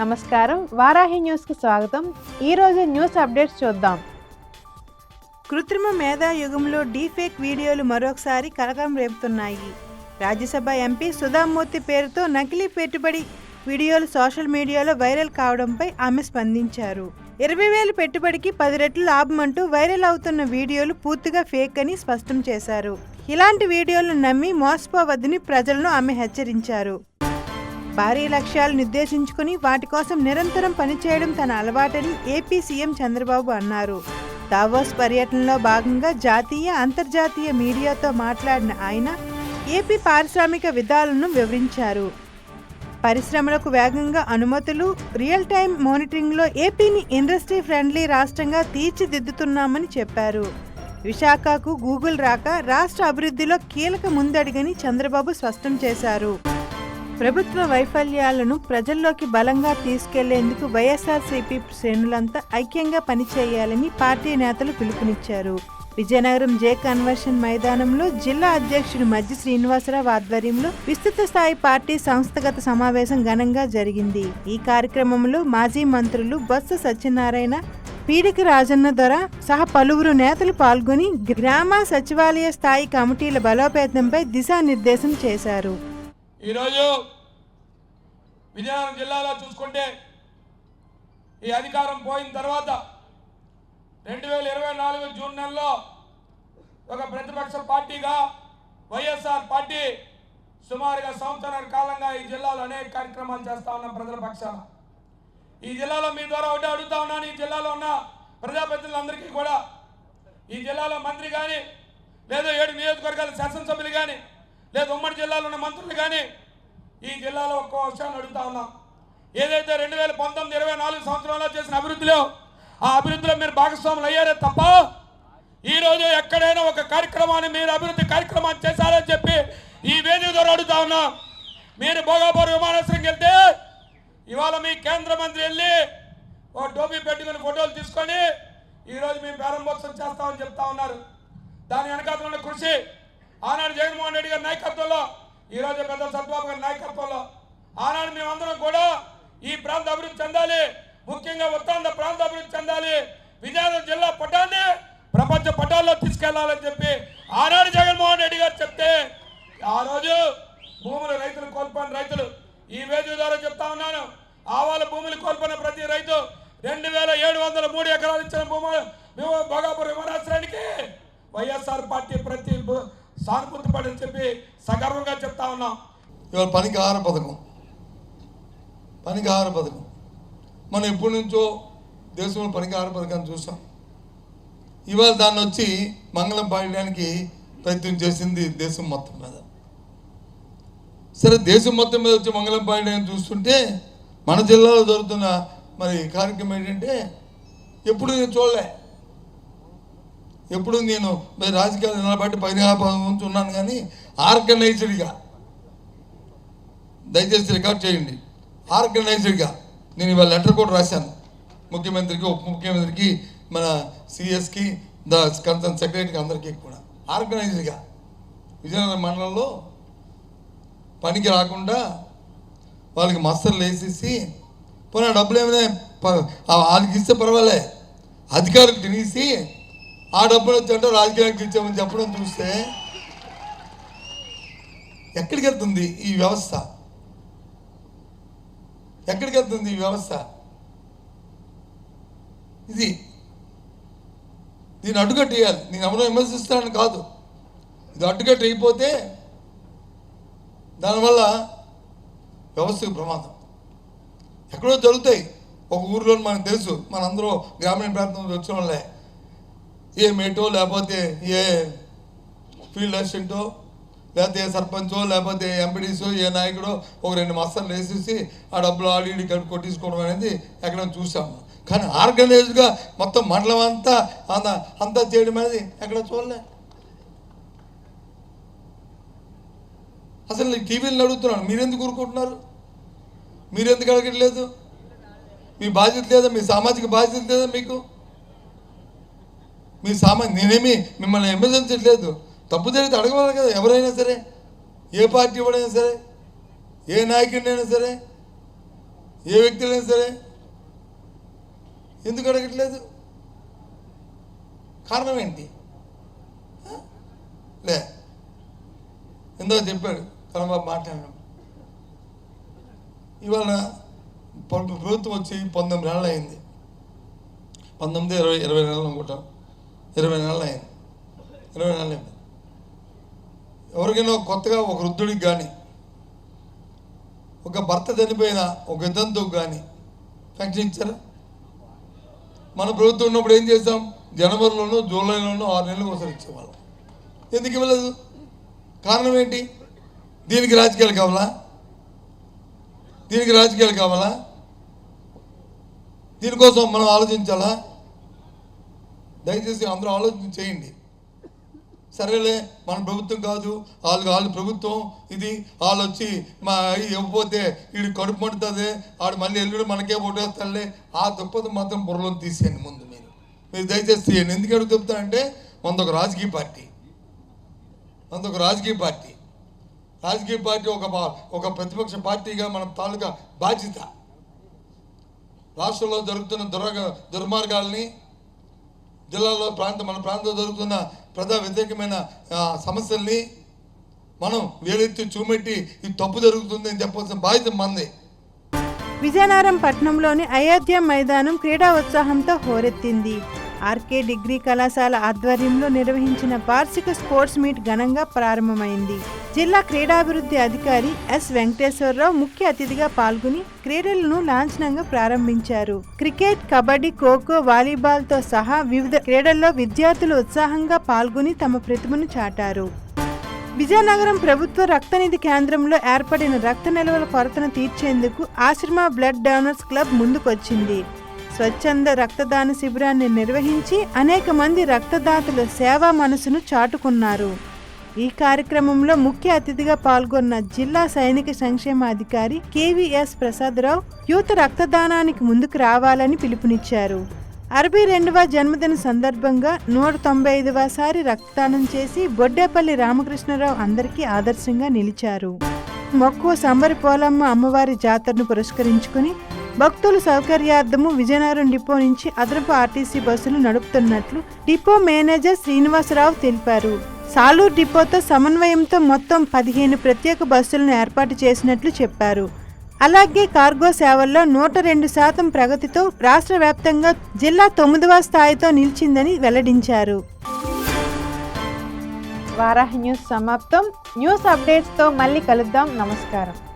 నమస్కారం. వారాహి న్యూస్కి స్వాగతం. ఈరోజు న్యూస్ అప్డేట్స్ చూద్దాం. కృత్రిమ మేధా యుగంలో డీఫేక్ వీడియోలు మరొకసారి కలకలం రేపుతున్నాయి. రాజ్యసభ ఎంపీ సుధామూర్తి పేరుతో నకిలీ పెట్టుబడి వీడియోలు సోషల్ మీడియాలో వైరల్ కావడంపై ఆమె స్పందించారు. ఇరవై వేలు పెట్టుబడికి పది రెట్లు లాభం అంటూ వైరల్ అవుతున్న వీడియోలు పూర్తిగా ఫేక్ అని స్పష్టం చేశారు. ఇలాంటి వీడియోలను నమ్మి మోసపోవద్దని ప్రజలను ఆమె హెచ్చరించారు. భారీ లక్ష్యాలు నిర్దేశించుకుని వాటి కోసం నిరంతరం పనిచేయడం తన అలవాటని ఏపీ సీఎం చంద్రబాబు అన్నారు. దావోస్ పర్యటనలో భాగంగా జాతీయ అంతర్జాతీయ మీడియాతో మాట్లాడిన ఆయన ఏపీ పారిశ్రామిక విధాలను వివరించారు. పరిశ్రమలకు వేగంగా అనుమతులు రియల్ టైం మానిటరింగ్లో ఏపీని ఇండస్ట్రీ ఫ్రెండ్లీ రాష్ట్రంగా తీర్చిదిద్దుతున్నామని చెప్పారు. విశాఖకు గూగుల్ రాక రాష్ట్ర అభివృద్ధిలో కీలక ముందడుగని చంద్రబాబు స్పష్టం చేశారు. ప్రభుత్వ వైఫల్యాలను ప్రజల్లోకి బలంగా తీసుకెళ్ళేందుకు వైఎస్ఆర్సీపీ శ్రేణులంతా ఐక్యంగా పనిచేయాలని పార్టీ నేతలు పిలుపునిచ్చారు. విజయనగరం జే కన్వర్షన్ మైదానంలో జిల్లా అధ్యక్షుడు మధ్య శ్రీనివాసరావు ఆధ్వర్యంలో విస్తృత స్థాయి పార్టీ సంస్థగత సమావేశం ఘనంగా జరిగింది. ఈ కార్యక్రమంలో మాజీ మంత్రులు బొత్స సత్యనారాయణ పీడిక రాజన్న దొర సహా పలువురు నేతలు పాల్గొని గ్రామ సచివాలయ స్థాయి కమిటీల బలోపేతంపై దిశానిర్దేశం చేశారు. ఈరోజు విజయనగరం జిల్లాలో చూసుకుంటే ఈ అధికారం పోయిన తర్వాత రెండు వేల ఇరవై నాలుగు జూన్ నెలలో ఒక ప్రతిపక్ష పార్టీగా వైఎస్ఆర్ పార్టీ సుమారుగా సంవత్సరాల కాలంగా ఈ జిల్లాలో అనేక కార్యక్రమాలు చేస్తా ఉన్నాం ప్రజల పక్షాన. ఈ జిల్లాలో మీ ద్వారా ఒకటే అడుగుతా ఉన్నాను ఈ జిల్లాలో ఉన్న ప్రజాప్రతినిధులందరికీ కూడా ఈ జిల్లాలో మంత్రి కానీ లేదా ఏడు నియోజకవర్గాల శాసనసభ్యులు కానీ లేదు ఉమ్మడి జిల్లాలో ఉన్న మంత్రులు కానీ ఈ జిల్లాలో ఒక్కో విషయాన్ని అడుగుతా ఉన్నాం. ఏదైతే రెండు వేల పంతొమ్మిది ఇరవై నాలుగు సంవత్సరంలో చేసిన అభివృద్ధిలో ఆ అభివృద్ధిలో మీరు భాగస్వాములు అయ్యారే తప్ప ఈ రోజు ఎక్కడైనా ఒక కార్యక్రమాన్ని మీరు అభివృద్ధి కార్యక్రమాన్ని చేశారని చెప్పి ఈ వేదిక ద్వారా అడుగుతా ఉన్నాం. మీరు భోగాపూర్ విమానాశ్రయంకి వెళ్తే ఇవాళ మీ కేంద్ర మంత్రి వెళ్ళి ఓ టోపీ పెట్టుకుని ఫోటోలు తీసుకొని ఈరోజు మేము ప్రారంభోత్సవం చేస్తామని చెప్తా ఉన్నారు. దాని వెనకాతల ఉన్న కృషి ఆనాడు జగన్మోహన్ రెడ్డి గారి నాయకత్వంలో ఈరోజు పెద్ద సత్బాబు గారి నాయకత్వంలో ఆనాడు మేమందరం కూడా ఈ ప్రాంత అభివృద్ధి చెందాలి ముఖ్యంగా ఉత్తరాంధ్ర ప్రాంత అభివృద్ధి చెందాలి విజయనగరం జిల్లా పట్టాన్ని ప్రపంచ పటాల్లో తీసుకెళ్ళాలని చెప్పి ఆనాడు జగన్మోహన్ రెడ్డి గారు చెప్తే ఆ రోజు భూములు రైతులు కోల్పోయిన రైతులు ఈ వేదిక ద్వారా చెప్తా ఉన్నాను ఆవాల భూములు కోల్పోయిన ప్రతి రైతు రెండు వేల ఏడు వందల మూడు ఎకరాలు ఇచ్చిన భూములు భోగాపురం విమానాశ్రయానికి వైఎస్ఆర్ పార్టీ ప్రతి భూ- సానుభూతి పడని చెప్పి సగర్వంగా చెప్తా ఉన్నాం. ఇవాళ పనికి ఆహార పథకం. పనికి ఆహార పథకం. మనం ఎప్పటి నుంచో దేశంలో పనికి ఆహార పథకాన్ని చూసాం ఇవాళ దాన్ని వచ్చి మంగళం పాడడానికి ప్రయత్నం చేసింది దేశం మొత్తం మీద. సరే దేశం మొత్తం మీద వచ్చి మంగళం పాడడానికి చూస్తుంటే మన జిల్లాలో జరుగుతున్న మరి కార్యక్రమం ఏంటంటే ఎప్పుడు నేను చూడలే. ఎప్పుడు నేను రాజకీయాలు నిలబడి పైన నుంచి కానీ ఆర్గనైజ్డ్గా. దయచేసి రికార్డ్ చేయండి. ఆర్గనైజ్డ్గా. నేను ఇవాళ లెటర్ కూడా రాశాను. ముఖ్యమంత్రికి ఉప ముఖ్యమంత్రికి మన సిఎస్కి ద కన్సర్న్ సెక్రటరీకి అందరికీ కూడా. ఆర్గనైజ్డ్గా. విజయనగరం మండలంలో పనికి రాకుండా వాళ్ళకి మస్తర్లు వేసేసి పోనీ డబ్బులు ఏమైనా వాళ్ళకి ఇస్తే పర్వాలే. అధికారులు తినేసి ఆ డబ్బులు వచ్చి రాజకీయానికి ఇచ్చామని చెప్పడం చూస్తే ఎక్కడికి వెళ్తుంది ఈ వ్యవస్థ? ఎక్కడికి వెళ్తుంది ఈ వ్యవస్థ? ఇది దీన్ని అడ్డుకట్టేయాలి నేను ఎవరో విమర్శిస్తానని కాదు. ఇది అడ్డుకట్ట అయిపోతే దానివల్ల వ్యవస్థకు ప్రమాదం. ఎక్కడో జరుగుతాయి. ఒక ఊర్లో మనకు తెలుసు. మనందరూ గ్రామీణ ప్రాంతం వచ్చిన వాళ్ళే. ఏ మేటో లేకపోతే ఏ ఫీల్డ్ అసిస్టెంటో లేకపోతే ఏ సర్పంచో లేకపోతే ఎంపీడీసో ఏ నాయకుడో ఒక రెండు మస్తర్లు వేసేసి ఆ డబ్బులు ఆడి ఈడి కొట్టించుకోవడం అనేది ఎక్కడ చూసాము. కానీ ఆర్గనైజ్డ్గా మొత్తం మండలం అంతా అంత అంతా చేయడం అనేది ఎక్కడ చూడలే. అసలు టీవీలు అడుగుతున్నాను మీరెందుకు ఊరుకుంటున్నారు? మీరెందుకు అడగట్లేదు? మీ బాధ్యత లేదా మీ సామాజిక బాధ్యత లేదా మీకు? మీ సామాన్య నేనేమి మిమ్మల్ని విమర్శించట్లేదు తప్పు జరిగితే అడగవాలి కదా ఎవరైనా సరే ఏ పార్టీ వాడైనా సరే ఏ నాయకుడినైనా సరే ఏ వ్యక్తులైనా సరే ఎందుకు అడగట్లేదు? కారణం ఏంటి? లే ఎందో చెప్పాడు కనబాబు మాట్లాడడం. ఇవాళ ప్రభుత్వం వచ్చి పంతొమ్మిది నెలలు అయింది. పంతొమ్మిది ఇరవై ఇరవై నెలలు అనుకుంటాం. ఇరవై నెలలు అయింది. ఇరవై నెలలు అయింది. ఎవరికైనా కొత్తగా ఒక వృద్ధుడికి కానీ ఒక భర్త చనిపోయిన ఒక వితంతువుకి కానీ ప్రకటించారా మన ప్రభుత్వం ఉన్నప్పుడు ఏం చేసాం జనవరిలోనూ జూలైలోనూ ఆరు నెలలకు ఒకసారి ఇచ్చేవాళ్ళం. ఎందుకు ఇవ్వలేదు? కారణం ఏంటి? దీనికి రాజకీయాలు కావాలా? దీనికి రాజకీయాలు కావాలా? దీనికోసం మనం ఆలోచించాలా? దయచేసి అందరూ ఆలోచన చేయండి. సరేలే మన ప్రభుత్వం కాదు వాళ్ళు వాళ్ళు ప్రభుత్వం. ఇది వాళ్ళు వచ్చి మా ఇవ్వకపోతే వీడు కడుపు పడుతుంది ఆడు మళ్ళీ ఎల్లుడు మనకే ఓటేస్తాడులే ఆ దృక్పథం మాత్రం బుర్రలో తీసేయండి ముందు మీరు. మీరు దయచేసి తీయండి ఎందుకు అడుగు చెప్తానంటే మనది ఒక రాజకీయ పార్టీ. మనది ఒక రాజకీయ పార్టీ. రాజకీయ పార్టీ ఒక ఒక ప్రతిపక్ష పార్టీగా మనం తాలూకా బాధ్యత. రాష్ట్రంలో జరుగుతున్న దుర్గ దుర్మార్గాల్ని జిల్లాలో ప్రాంతం మన ప్రాంతంలో జరుగుతున్న ప్రజా వ్యతిరేకమైన సమస్యల్ని మనం వేలెత్తి చూపెట్టి ఇది తప్పు జరుగుతుంది అని చెప్పాల్సిన బాధ్యత మంది. విజయనగరం పట్టణంలోని అయోధ్య మైదానం క్రీడా ఉత్సాహంతో హోరెత్తింది. ఆర్కే డిగ్రీ కళాశాల ఆధ్వర్యంలో నిర్వహించిన వార్షిక స్పోర్ట్స్ మీట్ ఘనంగా ప్రారంభమైంది. జిల్లా క్రీడాభివృద్ధి అధికారి ఎస్ వెంకటేశ్వరరావు ముఖ్య అతిథిగా పాల్గొని క్రీడలను లాంఛనంగా ప్రారంభించారు. క్రికెట్ కబడ్డీ ఖోఖో వాలీబాల్తో సహా వివిధ క్రీడల్లో విద్యార్థులు ఉత్సాహంగా పాల్గొని తమ ప్రతిభను చాటారు. విజయనగరం ప్రభుత్వ రక్తనిధి కేంద్రంలో ఏర్పడిన రక్త నిల్వల కొరతను తీర్చేందుకు ఆశ్రమ బ్లడ్ డోనర్స్ క్లబ్ ముందుకొచ్చింది. స్వచ్ఛంద రక్తదాన శిబిరాన్ని నిర్వహించి అనేక మంది రక్తదాతల సేవా మనసును చాటుకున్నారు. ఈ కార్యక్రమంలో ముఖ్య అతిథిగా పాల్గొన్న జిల్లా సైనిక సంక్షేమ అధికారి కేవీఎస్ ప్రసాదరావు యూత రక్తదానానికి ముందుకు రావాలని పిలుపునిచ్చారు. అరవై రెండవ జన్మదిన సందర్భంగా నూట తొంభై ఐదవ సారి రక్తదానం చేసి బొడ్డేపల్లి రామకృష్ణరావు అందరికీ ఆదర్శంగా నిలిచారు. మక్కువ సంబరి పోలమ్మ అమ్మవారి జాతరను పురస్కరించుకుని భక్తుల సౌకర్యార్థము విజయనగరం డిపో నుంచి అదనపు ఆర్టీసీ బస్సులు నడుపుతున్నట్లు డిపో మేనేజర్ శ్రీనివాసరావు తెలిపారు. సాలూరు డిపోతో సమన్వయంతో మొత్తం పదిహేను ప్రత్యేక బస్సులను ఏర్పాటు చేసినట్లు చెప్పారు. అలాగే కార్గో సేవల్లో నూట రెండు శాతం ప్రగతితో రాష్ట్ర వ్యాప్తంగా జిల్లా తొమ్మిదవ స్థాయితో నిలిచిందని వెల్లడించారు. వారాహి న్యూస్ సమాప్తం. న్యూస్ అప్డేట్స్తో మళ్ళీ కలుద్దాం. నమస్కారం.